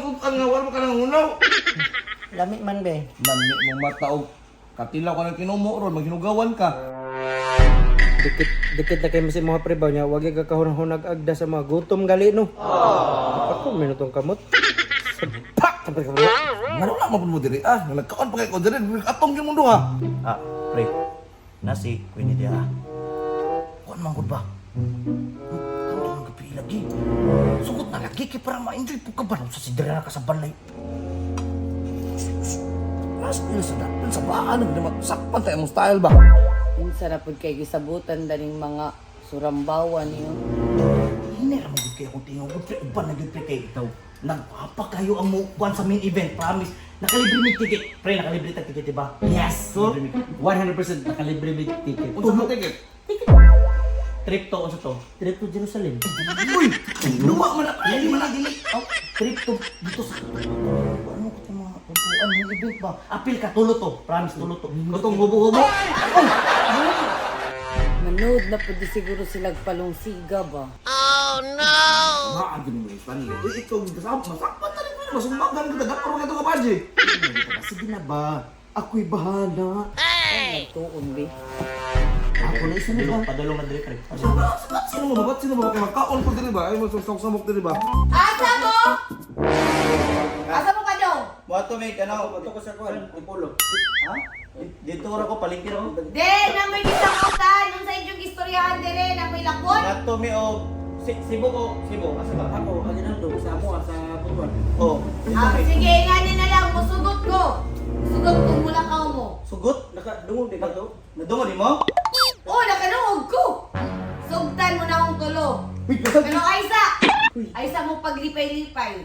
mo ka ng unaw. Lami man be. Lami mong mata og katilaw ka ng kinumo ron, maghinugawan ka. Dikit dikit na kayo si mga prebaw niya, wag ka kahunahunag agda sa mga gutom gali no. Ako minutong kamot. Pak! Ba? Ngano na mo mo diri ah, nagkaon pa kay ko diri, atong gyud mundo ha. Ah, pre. Nasi, kuini dia. Kuan man gud ba? Ano ang gabi lagi? Na kay para ma-enjoy po ka ba sa sidra ka sa balay. Mas pila sa dapin sa baan nagdama sakpan tayo mong style ba? Minsan na pud kay gisabutan daning mga surambawan niyo. Hindi ra magud kay akong tingog pre uban na gyud pre kay itaw. Nagpapa kayo ang mukuan sa main event, promise. Nakalibre mi ticket. Pre, nakalibre tag ticket, diba? Yes! So, Nakalibre mi- 100% nakalibre big ticket. Unsa man ticket? Trip to, unsa to? Trip to Jerusalem. Uy, luwa man na dili man dili. Oh, trip to dito sa... Ano ko itong mga upuan ng event ba? Apil ka, tulo to. Promise, tulo to. Gutong hubo-hubo. Manood na di siguro sila palungsiga ba. Maagi mo yung Spanish. Eh, ikaw, masakpan rin mo. Masumbagan ka, dagaparo ka ito ka baji. Sige na ba? Ako'y bahala. Ay, tuon be. Ako na isa na ba? Padulong na pre. Sino mo ba? Ba't Sino mo ba? Kaya magkaon ko diri ba? Ay, mo samok diri ba? Asa mo? Asa mo ka daw? Mo to make ano, mo to ko sa kuan, ipulo. Ha? Dito ra ko palengke ra ko. De, na may gisakutan yung sa inyong istoryahan dire na may lakon. Nato mi og si Cebu ko, Cebu, asa ba? Ako, Aguinaldo, sa mo, sa Butuan. Oh. Ah, sige, nga na lang, musugot ko. Sugot ko mula ka mo. Sugot? Nakadungog di ka to? Nadungo di mo? Pero Aisa, Aisa mo paglipay-lipay.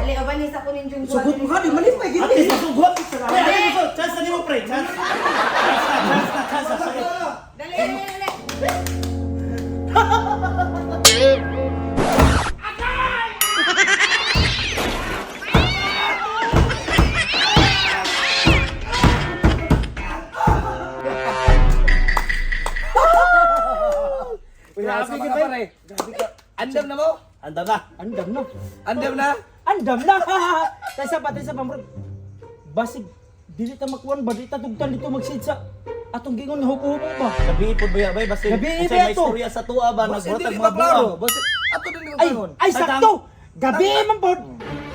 Ali, o ba ni sa kunin yung Sugot mo ka, di malipay, gini. Ate, sugot. Pre, ate, sugot. Chance na di mo, pre. Chance Grabe ka. Grabe ka. Andam na mo? Andam na. Andam na. Andam na? Andam na. Taysa pa, taysa pa, bro. Basig, dili ta makuan ba, dili ta tugtan dito magsid sa atong gingon hubo-hubo ba? Gabi po ba bay basta Gabi ba may istorya sa tuwa ba nagbuhat mga buwang. Boss, ato din Ay, tangon. ay sakto. Gabi man pod.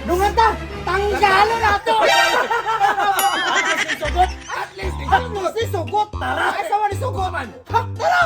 Dungan ta. Tanggalo na to. At least, At least ni sugot. Tara. Ay sawa ni sugot man. Tara.